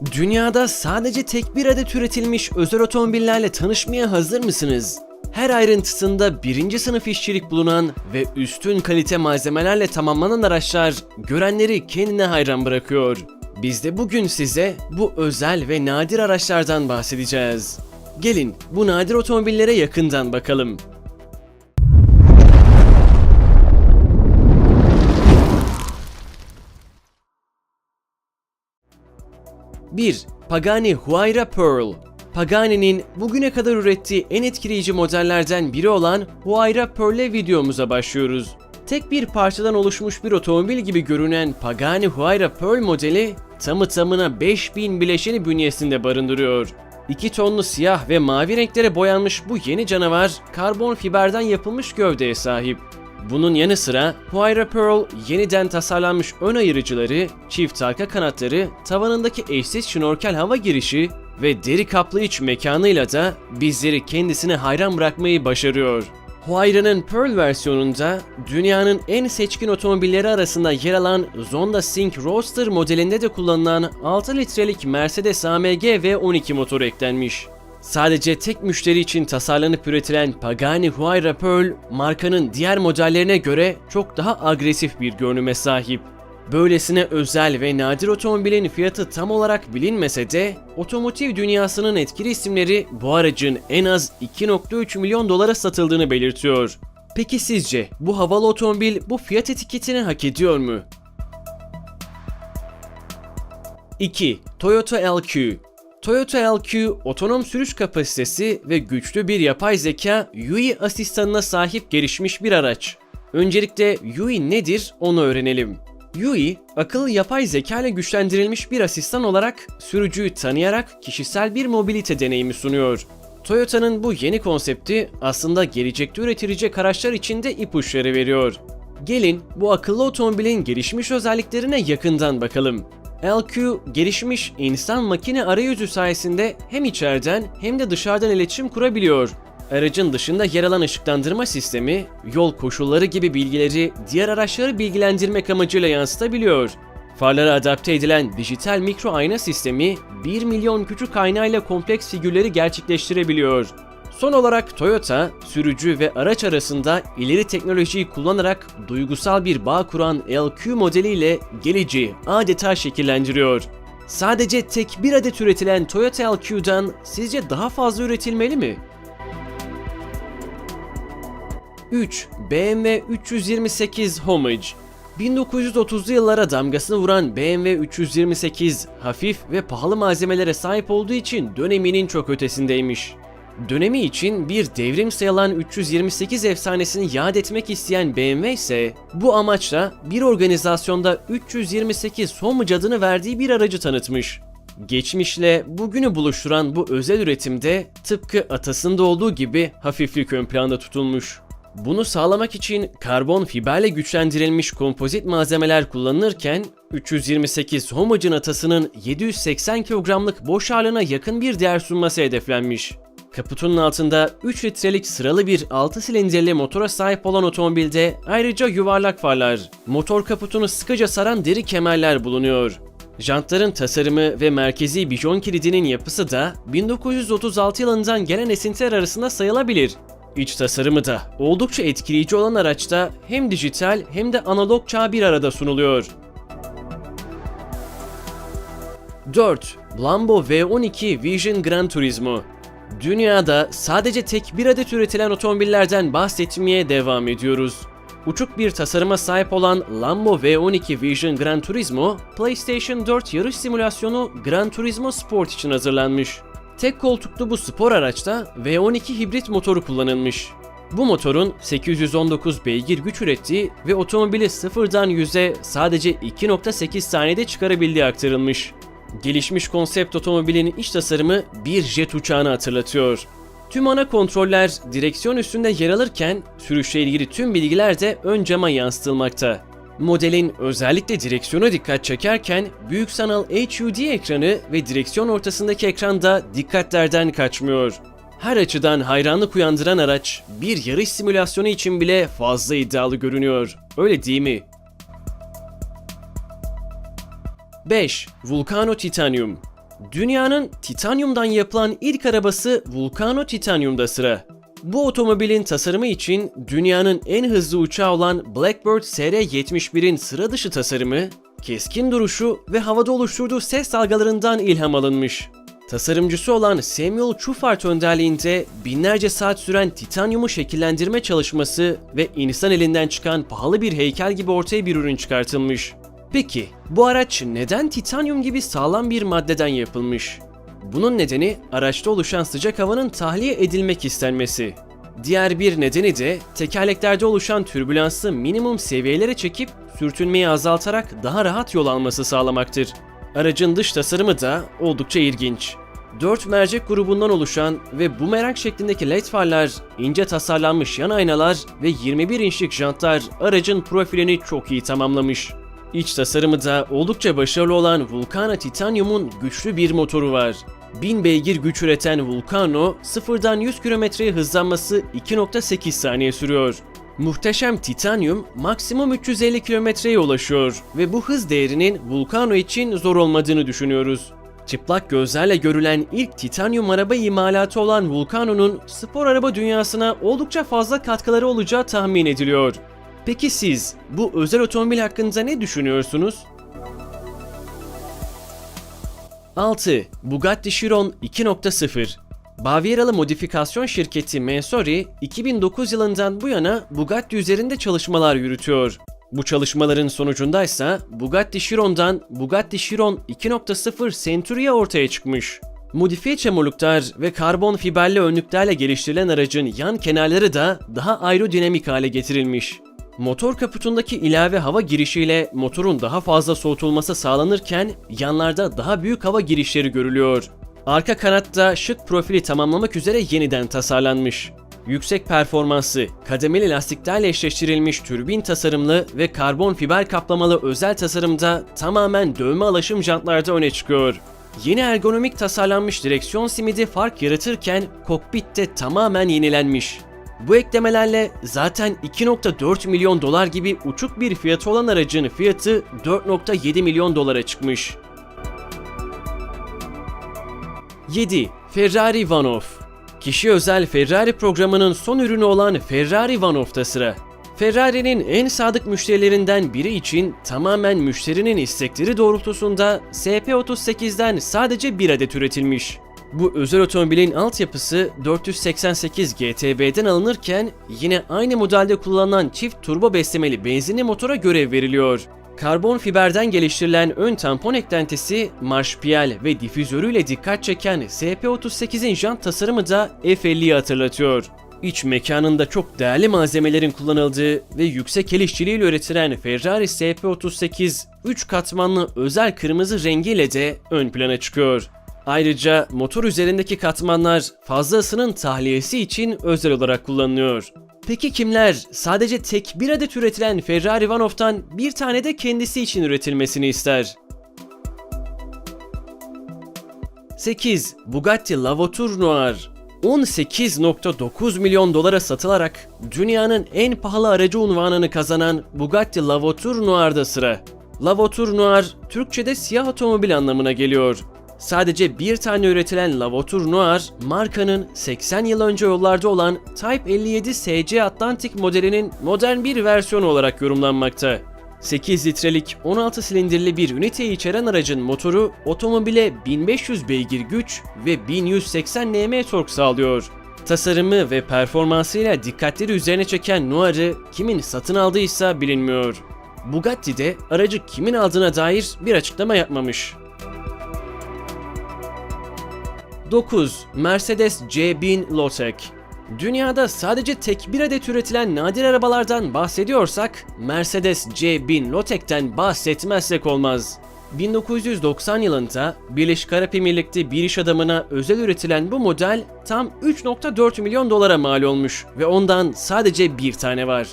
Dünyada sadece tek bir adet üretilmiş özel otomobillerle tanışmaya hazır mısınız? Her ayrıntısında birinci sınıf işçilik bulunan ve üstün kalite malzemelerle tamamlanan araçlar görenleri kendine hayran bırakıyor. Biz de bugün size bu özel ve nadir araçlardan bahsedeceğiz. Gelin bu nadir otomobillere yakından bakalım. 1. Pagani Huayra Pearl Pagani'nin bugüne kadar ürettiği en etkileyici modellerden biri olan Huayra Pearl'e videomuza başlıyoruz. Tek bir parçadan oluşmuş bir otomobil gibi görünen Pagani Huayra Pearl modeli tamı tamına 5000 bileşeni bünyesinde barındırıyor. 2 tonlu siyah ve mavi renklere boyanmış bu yeni canavar karbon fiberden yapılmış gövdeye sahip. Bunun yanı sıra Huayra Pearl yeniden tasarlanmış ön ayırıcıları, çift arka kanatları, tavanındaki eşsiz şnorkel hava girişi ve deri kaplı iç mekanıyla da bizleri kendisine hayran bırakmayı başarıyor. Huayra'nın Pearl versiyonunda dünyanın en seçkin otomobilleri arasında yer alan Zonda Sync Roadster modelinde de kullanılan 6 litrelik Mercedes AMG V12 motoru eklenmiş. Sadece tek müşteri için tasarlanıp üretilen Pagani Huayra Pearl, markanın diğer modellerine göre çok daha agresif bir görünüme sahip. Böylesine özel ve nadir otomobilin fiyatı tam olarak bilinmese de, otomotiv dünyasının etkili isimleri bu aracın en az 2.3 milyon dolara satıldığını belirtiyor. Peki sizce bu havalı otomobil bu fiyat etiketini hak ediyor mu? 2. Toyota LQ Toyota LQ, otonom sürüş kapasitesi ve güçlü bir yapay zeka UI asistanına sahip gelişmiş bir araç. Öncelikle UI nedir onu öğrenelim. UI, akıllı yapay zeka ile güçlendirilmiş bir asistan olarak sürücüyü tanıyarak kişisel bir mobilite deneyimi sunuyor. Toyota'nın bu yeni konsepti aslında gelecekte üretilecek araçlar için de ipuçları veriyor. Gelin bu akıllı otomobilin gelişmiş özelliklerine yakından bakalım. LQ gelişmiş insan makine arayüzü sayesinde hem içeriden hem de dışarıdan iletişim kurabiliyor. Aracın dışında yer alan ışıklandırma sistemi, yol koşulları gibi bilgileri diğer araçları bilgilendirmek amacıyla yansıtabiliyor. Farlara adapte edilen dijital mikro ayna sistemi 1 milyon küçük aynayla kompleks figürleri gerçekleştirebiliyor. Son olarak Toyota, sürücü ve araç arasında ileri teknolojiyi kullanarak duygusal bir bağ kuran LQ modeliyle geleceği adeta şekillendiriyor. Sadece tek bir adet üretilen Toyota LQ'dan sizce daha fazla üretilmeli mi? 3. BMW 328 Homage 1930'lu yıllara damgasını vuran BMW 328 hafif ve pahalı malzemelere sahip olduğu için döneminin çok ötesindeymiş. Dönemi için bir devrim sayılan 328 efsanesini yad etmek isteyen BMW ise bu amaçla bir organizasyonda 328 Homage adını verdiği bir aracı tanıtmış. Geçmişle bugünü buluşturan bu özel üretimde tıpkı atasında olduğu gibi hafiflik ön planda tutulmuş. Bunu sağlamak için karbon fiberle güçlendirilmiş kompozit malzemeler kullanılırken 328 Homage'ın atasının 780 kilogramlık boş ağırlığına yakın bir değer sunması hedeflenmiş. Kaputunun altında 3 litrelik sıralı bir 6 silindirli motora sahip olan otomobilde ayrıca yuvarlak farlar, motor kaputunu sıkıca saran deri kemerler bulunuyor. Jantların tasarımı ve merkezi bijon kilidinin yapısı da 1936 yılından gelen esintiler arasında sayılabilir. İç tasarımı da oldukça etkileyici olan araçta hem dijital hem de analog çağ bir arada sunuluyor. 4. Lambo V12 Vision Gran Turismo Dünyada sadece tek bir adet üretilen otomobillerden bahsetmeye devam ediyoruz. Uçuk bir tasarıma sahip olan Lambo V12 Vision Gran Turismo, PlayStation 4 yarış simülasyonu Gran Turismo Sport için hazırlanmış. Tek koltuklu bu spor araçta V12 hibrit motoru kullanılmış. Bu motorun 819 beygir güç ürettiği ve otomobili sıfırdan 100'e sadece 2.8 saniyede çıkarabildiği aktarılmış. Gelişmiş konsept otomobilin iç tasarımı bir jet uçağını hatırlatıyor. Tüm ana kontroller direksiyon üstünde yer alırken sürüşle ilgili tüm bilgiler de ön cama yansıtılmakta. Modelin özellikle direksiyona dikkat çekerken büyük sanal HUD ekranı ve direksiyon ortasındaki ekranda dikkatlerden kaçmıyor. Her açıdan hayranlık uyandıran araç bir yarış simülasyonu için bile fazla iddialı görünüyor. Öyle değil mi? 5. Vulcano Titanium Dünyanın titanyumdan yapılan ilk arabası Vulcano Titanium'da sıra. Bu otomobilin tasarımı için dünyanın en hızlı uçağı olan Blackbird SR-71'in sıra dışı tasarımı, keskin duruşu ve havada oluşturduğu ses dalgalarından ilham alınmış. Tasarımcısı olan Samuel Chufart önderliğinde binlerce saat süren titanyumu şekillendirme çalışması ve insan elinden çıkan pahalı bir heykel gibi ortaya bir ürün çıkartılmış. Peki bu araç neden titanyum gibi sağlam bir maddeden yapılmış? Bunun nedeni araçta oluşan sıcak havanın tahliye edilmek istenmesi. Diğer bir nedeni de tekerleklerde oluşan türbülansı minimum seviyelere çekip sürtünmeyi azaltarak daha rahat yol alması sağlamaktır. Aracın dış tasarımı da oldukça ilginç. 4 mercek grubundan oluşan ve bumerang şeklindeki led farlar, ince tasarlanmış yan aynalar ve 21 inçlik jantlar aracın profilini çok iyi tamamlamış. İç tasarımı da oldukça başarılı olan Vulcano Titanium'un güçlü bir motoru var. 1000 beygir güç üreten Vulcano, sıfırdan 100 kilometreye hızlanması 2.8 saniye sürüyor. Muhteşem Titanium maksimum 350 kilometreye ulaşıyor ve bu hız değerinin Vulcano için zor olmadığını düşünüyoruz. Çıplak gözlerle görülen ilk titanyum araba imalatı olan Vulcano'nun spor araba dünyasına oldukça fazla katkıları olacağı tahmin ediliyor. Peki siz bu özel otomobil hakkında ne düşünüyorsunuz? 6. Bugatti Chiron 2.0 Bavyeralı modifikasyon şirketi Mensori, 2009 yılından bu yana Bugatti üzerinde çalışmalar yürütüyor. Bu çalışmaların sonucundaysa Bugatti Chiron'dan Bugatti Chiron 2.0 Centuria ortaya çıkmış. Modifiye çamurluklar ve karbon fiberli önlüklerle geliştirilen aracın yan kenarları da daha aerodinamik hale getirilmiş. Motor kaputundaki ilave hava girişiyle motorun daha fazla soğutulması sağlanırken yanlarda daha büyük hava girişleri görülüyor. Arka kanatta şık profili tamamlamak üzere yeniden tasarlanmış. Yüksek performanslı, kademeli lastiklerle eşleştirilmiş türbin tasarımlı ve karbon fiber kaplamalı özel tasarımda tamamen dövme alaşım jantlarda öne çıkıyor. Yeni ergonomik tasarlanmış direksiyon simidi fark yaratırken kokpit de tamamen yenilenmiş. Bu eklemelerle zaten 2.4 milyon dolar gibi uçuk bir fiyatı olan aracın fiyatı 4.7 milyon dolara çıkmış. 7. Ferrari One-Off Kişi özel Ferrari programının son ürünü olan Ferrari One-Off'ta sıra. Ferrari'nin en sadık müşterilerinden biri için tamamen müşterinin istekleri doğrultusunda SP38'den sadece bir adet üretilmiş. Bu özel otomobilin altyapısı 488 GTB'den alınırken yine aynı modelde kullanılan çift turbo beslemeli benzinli motora görev veriliyor. Karbon fiberden geliştirilen ön tampon eklentisi, marşpiyel ve difüzörüyle dikkat çeken SP38'in jant tasarımı da F50'yi hatırlatıyor. İç mekanında çok değerli malzemelerin kullanıldığı ve yüksek el işçiliğiyle üretilen Ferrari SP38, 3 katmanlı özel kırmızı rengiyle de ön plana çıkıyor. Ayrıca motor üzerindeki katmanlar fazla ısının tahliyesi için özel olarak kullanılıyor. Peki kimler sadece tek bir adet üretilen Ferrari One-Off'tan bir tane de kendisi için üretilmesini ister? 8. Bugatti Lavotur Noir 18.9 milyon dolara satılarak dünyanın en pahalı aracı unvanını kazanan Bugatti Lavotur Noir'da sıra. Lavotur Noir, Türkçe'de siyah otomobil anlamına geliyor. Sadece bir tane üretilen Lavotur Noir, markanın 80 yıl önce yollarda olan Type 57 SC Atlantic modelinin modern bir versiyonu olarak yorumlanmakta. 8 litrelik 16 silindirli bir üniteyi içeren aracın motoru otomobile 1500 beygir güç ve 1180 Nm tork sağlıyor. Tasarımı ve performansıyla dikkatleri üzerine çeken Noir'ı kimin satın aldıysa bilinmiyor. Bugatti de aracı kimin aldığına dair bir açıklama yapmamış. 9. Mercedes C1000 Lotek Dünyada sadece tek bir adet üretilen nadir arabalardan bahsediyorsak Mercedes C1000 Lotek'ten bahsetmezsek olmaz. 1990 yılında Birleşik Arap Emirlik'te bir iş adamına özel üretilen bu model tam 3.4 milyon dolara mal olmuş ve ondan sadece bir tane var.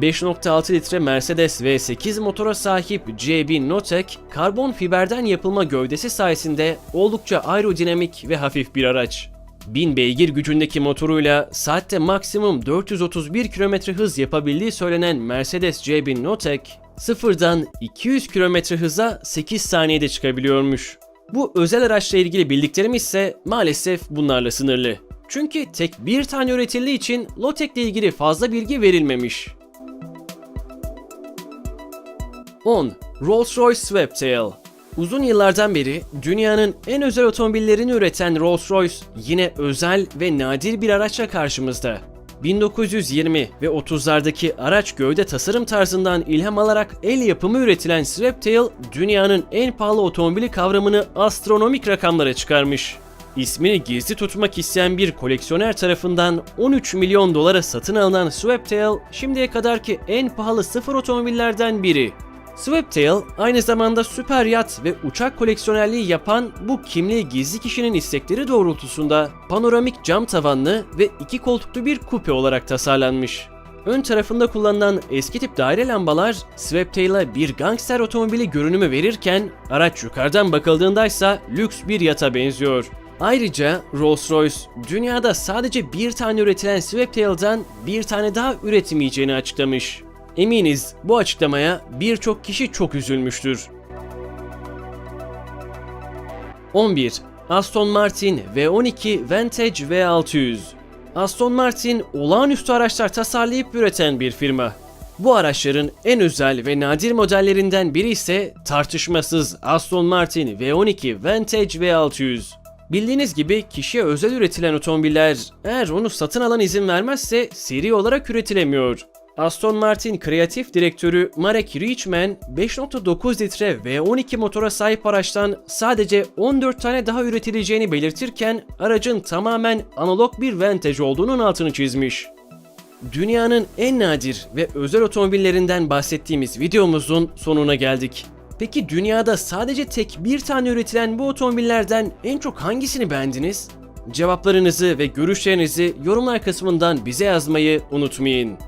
5.6 litre Mercedes V8 motora sahip C1000 Notek, karbon fiberden yapılma gövdesi sayesinde oldukça aerodinamik ve hafif bir araç. 1000 beygir gücündeki motoruyla saatte maksimum 431 km hız yapabildiği söylenen Mercedes C1000 Notek, sıfırdan 200 km hıza 8 saniyede çıkabiliyormuş. Bu özel araçla ilgili bildiklerim ise maalesef bunlarla sınırlı. Çünkü tek bir tane üretildiği için Lotek'le ilgili fazla bilgi verilmemiş. 10. Rolls-Royce Sweptail Uzun yıllardan beri dünyanın en özel otomobillerini üreten Rolls-Royce yine özel ve nadir bir araçla karşımızda. 1920 ve 30'lardaki araç gövde tasarım tarzından ilham alarak el yapımı üretilen Sweptail, dünyanın en pahalı otomobili kavramını astronomik rakamlara çıkarmış. İsmini gizli tutmak isteyen bir koleksiyoner tarafından 13 milyon dolara satın alınan Sweptail, şimdiye kadarki en pahalı sıfır otomobillerden biri. Sweptail aynı zamanda süper yat ve uçak koleksiyonerliği yapan bu kimliği gizli kişinin istekleri doğrultusunda panoramik cam tavanlı ve iki koltuklu bir kupe olarak tasarlanmış. Ön tarafında kullanılan eski tip daire lambalar Sweptail'a bir gangster otomobili görünümü verirken araç yukarıdan bakıldığında ise lüks bir yata benziyor. Ayrıca Rolls-Royce dünyada sadece bir tane üretilen Sweptail'dan bir tane daha üretemeyeceğini açıklamış. Eminiz bu açıklamaya birçok kişi çok üzülmüştür. 11. Aston Martin V12 Vantage V600 Aston Martin olağanüstü araçlar tasarlayıp üreten bir firma. Bu araçların en özel ve nadir modellerinden biri ise tartışmasız Aston Martin V12 Vantage V600. Bildiğiniz gibi kişiye özel üretilen otomobiller eğer onu satın alan izin vermezse seri olarak üretilemiyor. Aston Martin kreatif direktörü Marek Richman 5.9 litre V12 motora sahip araçtan sadece 14 tane daha üretileceğini belirtirken aracın tamamen analog bir Vantage olduğunun altını çizmiş. Dünyanın en nadir ve özel otomobillerinden bahsettiğimiz videomuzun sonuna geldik. Peki dünyada sadece tek bir tane üretilen bu otomobillerden en çok hangisini beğendiniz? Cevaplarınızı ve görüşlerinizi yorumlar kısmından bize yazmayı unutmayın.